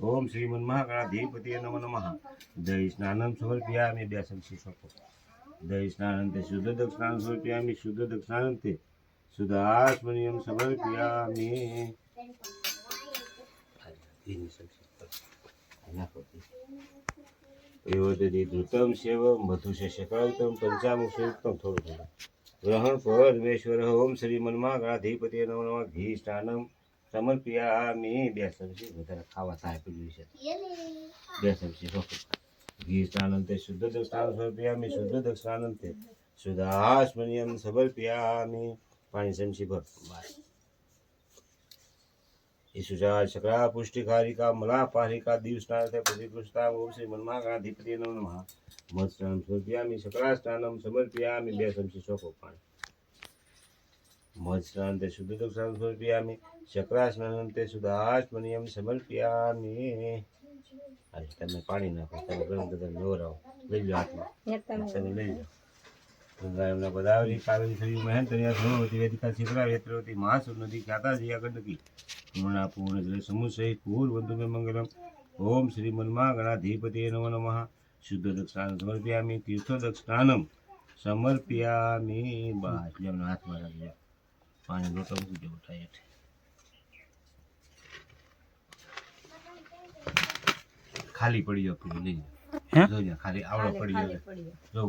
ઓમ શ્રીમન મહાગણાધિપતિ નમ નમઃ. દહી સ્નાનમ સમર્પયામિ બે સંશી શકો દહીં સ્નાનંતે શુદ્ધ દક્ષિણાન સમર્પયામિ શુદ્ધ દક્ષિણાનંતે શુદ્ધ આત્મનિયમ સમર્પયામિ એવોદધિ ધૃતમ સેવ મધુશે શકાયુતમ પંચામુખ સંયુક્તમ થોડું થોડું. ગ્રહણ પરમેશ્વર, ઓમ શ્રી મનમાં ગણાધિપતિ નમ નમઃ. ઘી, સ્નાનમ સમર્પયામિ બે સબ્જી વધારે ખાવા થાય પેલું છે બે સબ્જી ઘી સ્નાનંતે શુદ્ધ દક્ષિણાન સમર્પયામિ શુદ્ધ દક્ષિણાનંતે શુદ્ધ આસ્મનિયમ સમર્પયામિ પાણી સમસી ભર. એ ઈશુજા શકરા પુષ્ટિકારિકા મલાપારિકા દિવસ્નાનતે પ્રતિપુષ્ટા ઓમ શ્રી મનમાં ગણાધિપતિ નમઃ. મધ સ્નાનમ સમર્પયામિ શકરા સ્નાનમ સમર્પયામિ બે સમસી શોકો પાણી. સ્નાનતે શુદ્ધ દક્ષિણાન સમર્પયામિ શકરા સ્નાનંતે શુદ્ધ આસ્મનિયમ સમર્પયામિ અરે તમે પાણી નાખો તમે ગરમ બધા નવરાવો લઈ લો હાથમાં તમે લઈ લો ગંગાયમના પદાવલી કાવેરી થયું મહેન તરિયા સરોવતી વેદિકા શિખરા વેત્રવતી મહાસુર નદી ખ્યાતા જયા ગંડકી પૂર્ણા પૂર્ણ જલ સમૂહ સહિત પૂર બંધુ મે મંગલમ. ઓમ શ્રી મનમાં ગણાધિપતિ નમો નમઃ. શુદ્ધ દક્ષાન સમર્પયામિ તીર્થો દક્ષાનમ સમર્પયામિ. બસ એટલે એમના હાથમાં રાખજો. પાણી લોટો મૂકી દેવો થાય હેઠે. ખાલી પડી જાવ પેલું લઈ હે? જાઓ જોજો ખાલી આવડો પડી જાવ જો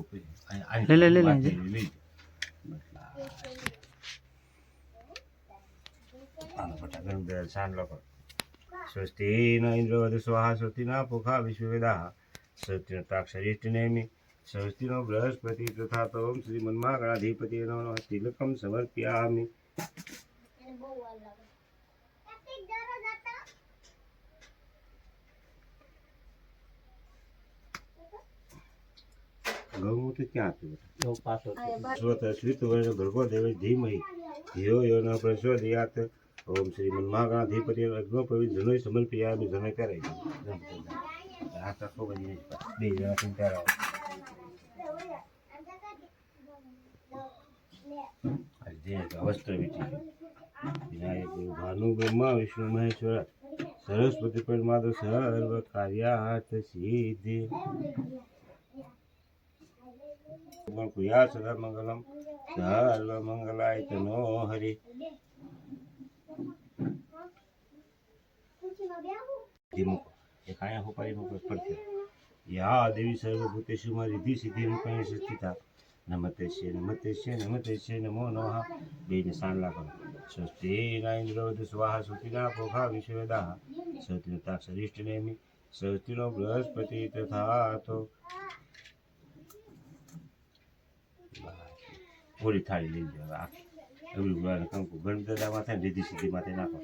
લે, લે, લે, લે. લઈ જાઓ શાન લોકો સ્વસ્તિ ન ઇન્દ્રવદ સ્વાહા સ્વસ્તિ ના પુખા વિશ્વવેદા સ્વસ્તિ તાક્ષરિષ્ટ નેમિ. સ્વસ્તિ નો બૃહસ્પતિ તથા તો ઓમ શ્રી મન્મા ગણાધિપતિ નો તિલકમ સમર્પ્યામિ ગૌમૂત્ર ક્યાં હતું? સ્વત શ્રિત વર્ણ ભર્ગો દેવ ધીમહિ. ધિયો યો ન પ્રચોદયાત ઓમ શ્રી મન્માગણાધિપતિ અગ્નો પવિત્ર જનોય સમર્પયામિ જનોય કરે આ તત્વો બની બે જણા ચિંતા રહો. વસ્ત્ર વિચી વિનાયક દેવ ભાનુ બ્રહ્મા, વિષ્ણુ મહેશ્વર, સરસ્વતી પરમાત્મ સર્વ કાર્યાર્થ સિદ્ધિ. કુયા સદા મંગલમ, સર્વ મંગલાય તનો હરિ યા દેવી સર્વભૂતેષુ માં રિધિ સિદ્ધિ રૂપે સ્થિતા નમતે શ્રી નમતે શ્રી નમતે શ્રી નમો નમઃ બેને સાન લાગો સ્વસ્તિ નાઇન્દ્રવદ સ્વાહા સુતિના પોખા વિશ્વવેદા સ્વસ્તિ તાક્ષરિષ્ટ નેમિ સ્વસ્તિનો બૃહસ્પતિ તથા તો પૂરી થાળી લઈ જાવ આખી એવડી ગુલાને કંકુ ગણદાદા માથે રીધિ સિદ્ધિ માથે નાખો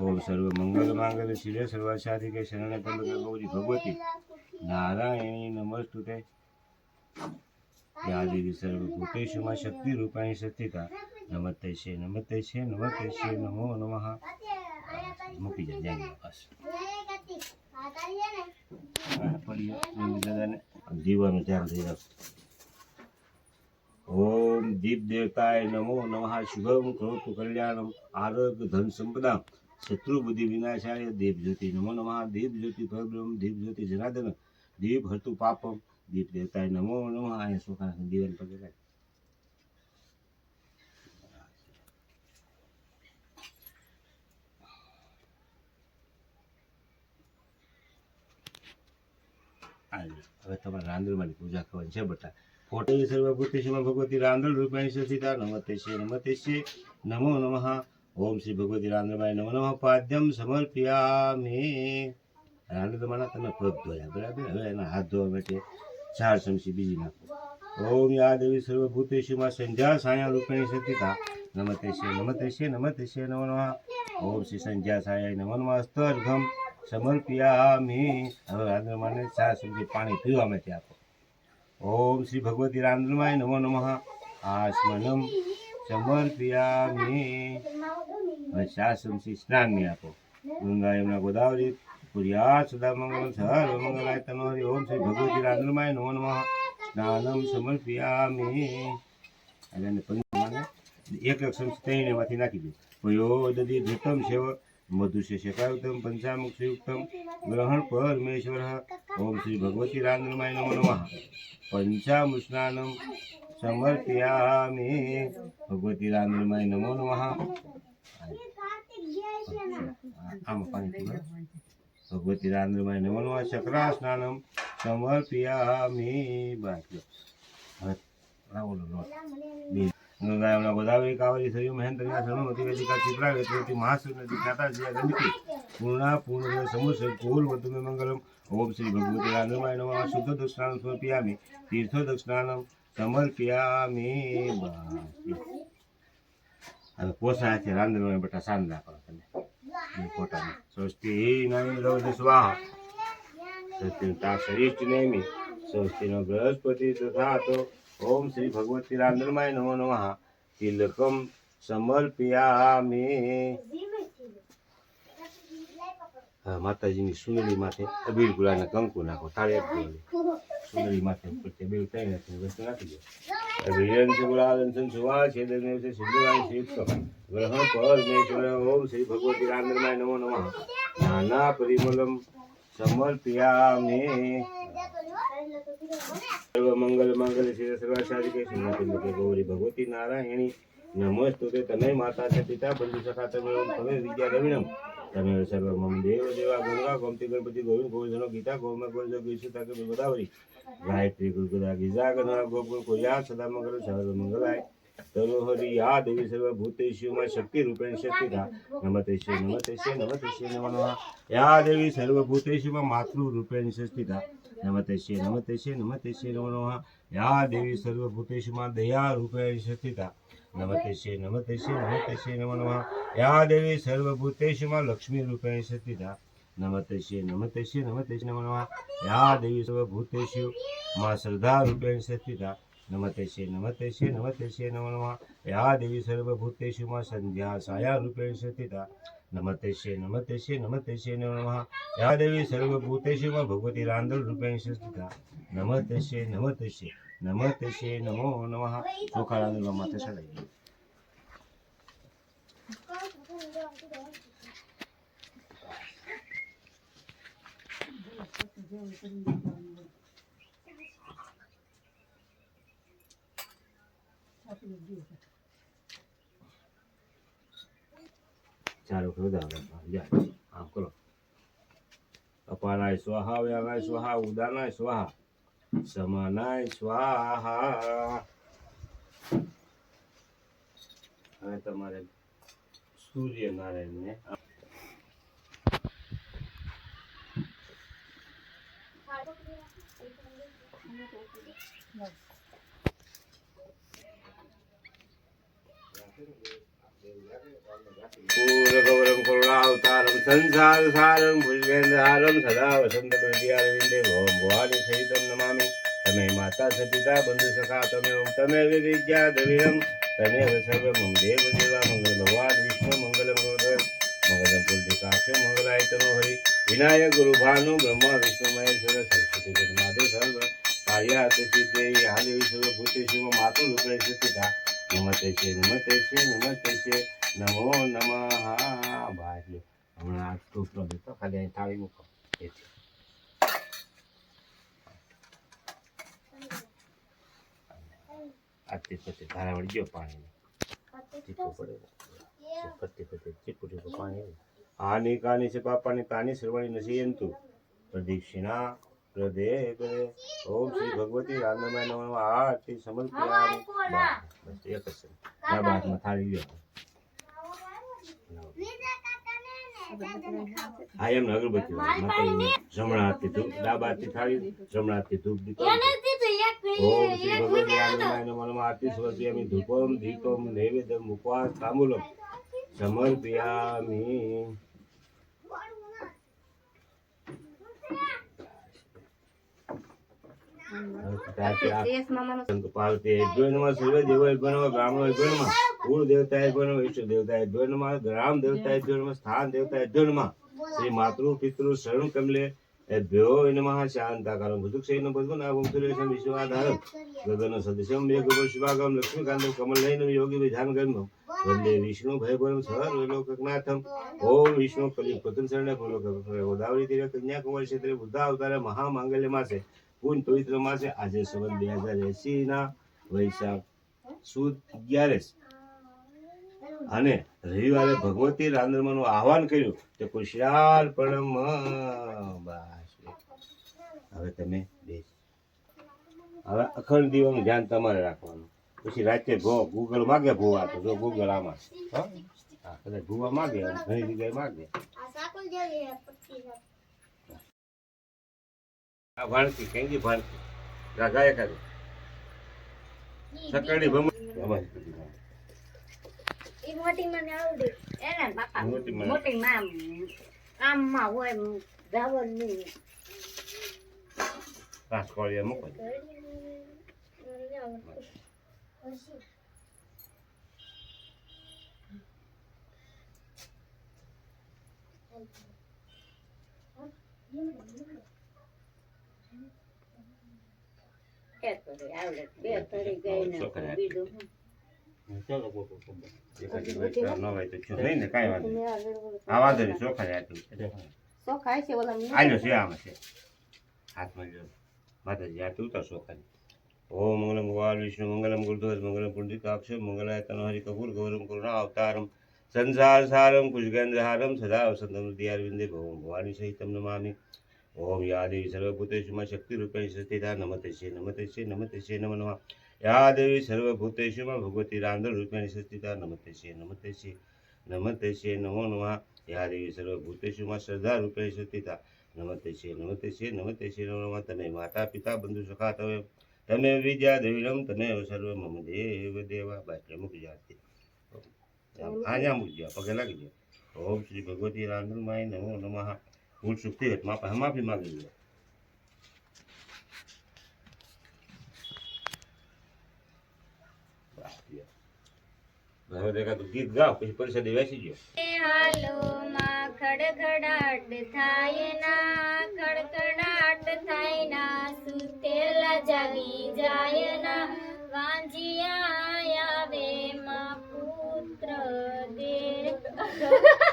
ઓમ સર્વ મંગલ માંગલ શિરે સર્વાશાધિ કે શરણે પંડિત ગૌરી ભગવતી નારાયણી નમસ્તુતે યા સર્વભૂતેશુમાં શક્તિ રૂપાણી સ્થિતા નમતે છે નમતે છે નમતે છે, નમો નમઃ. મૂકી જાય જાય બસ. જીવવાનું ધ્યાન થઈ રાખ ઓમ દીપ દેવતાય નમો નમઃ. શુભમ કરોતુ કલ્યાણમ. આરોગ્ય ધન સંપદા. શત્રુ બુદ્ધિ વિનાશાય. દીપ જ્યોતિ નમો નમઃ. દીપ જ્યોતિ પરબ્રહ્મ. દીપ જ્યોતિ જનાર્દન. દીપ હતું પાપમ. દીપ દેવતાય નમો નમઃ. આય સુખા દીવન પગે લાગ હવે તમારે રાંદલમાંની પૂજા કરવાની છે બટા. ફોટો સર્વભૂતેશ્વર ભગવતી રાંદળ રૂપાણી સીધા નમતે છે નમતે છે નમો નમઃ. ઓમ શ્રી ભગવતી રાંદલમાય નમો નમઃ. પાદ્યમ સમર્પ્યામી. રાંદલમાના તમે પગ ધોયા, બરાબર? હવે એના હાથ ધોવા માટે ચાર ચમચી બીજી નાખો. ઓમ યા દેવી સર્વભૂતેશુમાં સંધ્યા સાયા રૂપિણી સતીતા, નમતે શ્રી નમતે શ્રી નમતે શ્રી નમો નમઃ. ઓમ શ્રી સંધ્યા સાયા નમો નમઃ. સ્તર્ઘમ સમર્પ્યામી. હવે રાંદલમાને ચાર ચમચી પાણી પીવા માટે આપો. ઓમ શ્રી ભગવતી રાંદ્રમાય નમો નમઃ. આસ્મનમ સમર્પ્યામી. હવે શાસમસી સ્નાનની આપો. ગંગા એમના ગોદાવરી. પુર્યા સદામંગલમ સર્વમંગલાય તનોહરિ ઓમ શ્રી ભગવતી રાંદ્રમાય નમો નમઃ. દાનમ સમર્પયામિ. અને પંચમાને એક એક સંસ્થાઈને એમાંથી નાખી દે. પયો દદી ધૃતમ સેવ મધુશે શેકાયુતમ પંચામુખ શ્રીયુક્તમ ગ્રહણ પરમેશ્વર. ઓમ શ્રી ભગવતી રાંદ્રમાય નમો નમઃ. પંચામૃષ્ણાનમ સમર્પયામિ. ભગવતી રાંદ્રમાય નમો નમઃ. આમ પાણી ભગવતી રાંદ્રમાય નમો નમઃ ચક્રા સ્નાનમ સમર્પ્યામિ બાકી. ગંગાયમના ગોદાવરી, કાવરી સયુ મહેન્દ્રના સરણવતી વેદિકા ચિત્રા વેદવતી મહાસુર નદી ખાતા જ્યાં ગંદકી. પૂર્ણા, પૂર્ણ, સમુસર, કુલ વધુમે મંગલમ. ઓમ શ્રી ભગવતી રાંદ્રમાય નમઃ, શુદ્ધ દક્ષિણાન સમર્પ્યામિ, તીર્થો દક્ષિણાનમ સમર્પ્યામિ બાકી. હવે પોસા છે રાંદ્રમાય બટા સાંજ નાખો તમે. ફોટાને સ્વસ્તિ નામી રવતિ સ્વાહા. સ્વસ્તિતા તાક્ષરિષ્ટ નેમી સ્વસ્તિનો બૃહસ્પતિ તથા તો ઓમ શ્રી ભગવતી રાંદ્રમાય નમો નમઃ. તિલકમ સમર્પયામિ. માતાજીની સુનેલી માથે અબીર ગુલાના કંકુ નાખો, થાળી આપી. સુંદરી માથે પડતે બે ત્રણ નાખી વસ્તુ નાખી દો. અભિયન સુગુલાલન સન સુવા છે સિદ્ધરાય પર મે પરમેશ્વર ઓમ શ્રી ભગવતી રામનમાય નમો નમઃ. નાના પરિમલમ સમર્પયામિ સર્વ મંગલ મંગલ શિવ સર્વાચાર્ય કે ગૌરી ભગવતી નારાયણી. નમસ્તુતે તને માતા છે, પિતા, બંધુ સખા તમે તમે વિદ્યા રવિણમ તમે સર્વ મમ દેવ દેવા ગંગા, ગોમતી, ગણપતિ, ગોવિંદ ગોવિંદનો ગીતા, ગોમાં, ગોવિંદ ગીસુ તકે ગોદાવરી. ગાયત્રી ગુરુગુદા ગીજા ગના ગોકુલ કોયા સદા, મંગલ, સર્વ મંગલાય તરોહરી આ, દેવી, સર્વ ભૂતેશ્યુમાં શક્તિ, રૂપેણ શક્તિધા નમતે શ્રી નમતે શ્રી નમતે શ્રી નમો. યા, દેવી, સર્વ ભૂતેશ્યુમાં માતૃ, રૂપેણ શક્તિધા નમતે શ્રી નમતે શ્રી નમતે શ્રી નમો. યા, દેવી, સર્વ ભૂતેશ્યુમાં દયા, રૂપેણ શક્તિધા નમતે શ્રી નમતે શ્રી નમતે શ્રી નમો નમઃ યા દેવી સર્વભૂતેષુમાં લક્ષ્મી રૂપેણ સ્થિતા નમતે શ્રી નમતે શ્રી નમતે શ્રી નમો નમઃ યા દેવી સર્વભૂતેષુ માં શ્રદ્ધા રૂપેણ સ્થિતા નમતે શ્રી નમતે શ્રી નમતે શ્રી નમો નમઃ યા દેવી સર્વભૂતેષુ માં સંધ્યા સાયા રૂપેણ સ્થિતા નમતે શ્રી નમતે શ્રી નમતે શ્રી નમો નમઃ યા દેવી સર્વભૂતેષુ માં ભગવતી રાંદલ રૂપેણ સ્થિતા નમતે શ્રી નમતે શ્રી નમતે શ્રી નમો નમઃ ચોખા રાંદલમાં માથે ચડાવી ચાલો કરો દાદા આમ કરો. અપાનાય સ્વાહા, વ્યાનાય સ્વાહા, ઉદાનાય સ્વાહા, સમાનાય સ્વાહા. હવે તમારે સૂર્યનારાયણને. પૂરગૌરમ કરુણાવતારમ, સંસાર સારમ, ભુજગેન્દ્રહારમ સદા વસંત પ્રત્યારવિંદે ભવમ ભવાની સહિતમ નમામિ. તમે માતા સ પિતા, બંધુ સખા તમે તમે વિદ્યા દવિરમ તમે સર્વમમ દેવ પુલધિકાક્ષ મંગલાય તનો હરિ વિનાયક ગુરુ ભાનુ બ્રહ્મા વિષ્ણુ મહેશ્વર સરસ્વતી જન્માદે સર્વ કાર્યાત સિદ્ધે હાલ વિશ્વ ભૂતેશુ માતુ રૂપે સ્થિતા નમતે છે નમતે છે નમતે છે નમો નમઃ બાજુ હમણાં આ ટોપલો દેતો ખાલી અહીં થાળી મૂકો એથી આટલી પછી ધારા વળી ગયો પાણી ટીપો પડે ફરતી ફરતી ટીપું ટીપું પાણી આવે. હાનિ કાની છે પાપાની તાની શ્રવણી નશીયંતુ પ્રદક્ષિણા હૃદય કરે ઓમ શ્રી ભગવતી રામનામાય નમઃ આરતી સમર્પયામિ. બસ એક જ છે. ના બાદમાં થાળી લ્યો. હા એમ અગરબત્તી જમણા હાથથી ધૂપ ડાબા હાથથી થાળી જમણા હાથથી ધૂપ દીપો ઓમ શ્રી ભગવતી રામનામાય નમઃ આરતી સમર્પયામિ ધૂપમ દીપમ નૈવેદ્યમ ઉપવાસ તાંબૂલમ. સમર્પયામિ. પાર્વતી યજ્ઞમાં સૂર્ય દેવ યજ્ઞમાં બ્રાહ્મણ યજ્ઞમાં કુળ દેવતા યજ્ઞમાં વિષ્ણુ દેવતા યજ્ઞમાં ગ્રામ દેવતા યજ્ઞમાં સ્થાન દેવતા યજ્ઞમાં શ્રી માતૃ પિતૃ શરણ કમલે એભ્યો નમઃ શાંતાકારમ ભુજુક્ષેન પદ્મનાભમ સુરેશમ વિશ્વાધારમ ગગન સદૃશમ મેઘવર્ષભાગમ લક્ષ્મીકાંતમ કમલનયનમ ભયભરમ સર્વલોકનાથમ ઓમ વિષ્ણુ કલ્યુ પતન શરણે ભૂલો ગોદાવરી તીરે કન્યાકુમારી ક્ષેત્રે બુદ્ધા અવતારે મહામાંગલ્ય માસે, પૂન પવિત્ર માસે, આજે સંવત બે હજાર એસી ના વૈશાખ સુદ અગિયારસ. અને રવિવારે ભગવતી રાંદ્રમાનું આહવાન કર્યું તે કુશિયાલ પરમ હવે તમે બેસ. હવે અખંડ દીવાનું ધ્યાન તમારે રાખવાનું. પછી રાતે ભો ગૂગલ માગે ભૂવા તો જો ગૂગલ આમાં હા કદાચ ભૂવા માગે ઘણી જગ્યાએ માગે આ ભાણકી કેંગી ભાણકી રાગા એકાદી સકડી ભમ. મોટી મને આવડે એને બાપા મોટી માં. કામમાં હોય જવાનું કાંસકોળિયા મૂકો એક તરી આવડે બે તરી ગઈ ને છોકરા. બીજું હું. ચાલો બોલો એકાદી વૈષ્ણવ ન હોય તો છું નહીં ને કાંઈ વાંધો નહીં. તમે આગળ વાંધો નહીં ચોખા આટલું સો ખાય છે હાથમાં જો માતાજી આ તું તો શોખાની ઓમ મંગલમ ગોપાલ વિષ્ણુ મંગલમ ગુરુધ્વજ મંગલમ પુંડિકાક્ષ મંગલાય તનો હરિ કપૂર ગૌરમ કરુણા અવતારમ સંસાર સારમ કુશગેન્દ્રહારમ સદા વસંતમ દિયારવિંદે ભવમ ભવાની સહિતમ નમામિ ઓમ યા દેવી સર્વભૂતેષુ માં શક્તિ રૂપેણ સ્થિતા નમતે શ્રી નમતે શ્રી નમતે શ્રી નમઃ નમઃ યા દેવી સર્વભૂતેષુ માં ભગવતી રાંધણ રૂપેણ સ્થિતા નમતે શ્રી નમતે શ્રી નમતે શ્રી નમો નમઃ યા દેવી સર્વભૂતેષુ માં શ્રદ્ધા રૂપેણ સ્થિતા નમતે શ્રી નમતે શ્રી નમતે શ્રી નમો નમઃ તમે માતા પિતા બંધુ સખા તવે તમે વિદ્યા દેવીરમ તને સર્વ મમ દેવ દેવા. બાટલે મૂકી આજા મૂકી પગે લાગી જાય ઓમ શ્રી ભગવતી રાંધણ માય નમો નમઃ. ભૂલ ચૂકતી હોય માપા માફી માંગી લો ગીત ગાવ પછી પરિષદે બેસી ગયો. હાલો માં ખડખડાટ થાય ના ખડખડાટ થાય ના સુતેલા જાગી જાય વાંજિયા આવે માં પુત્ર દે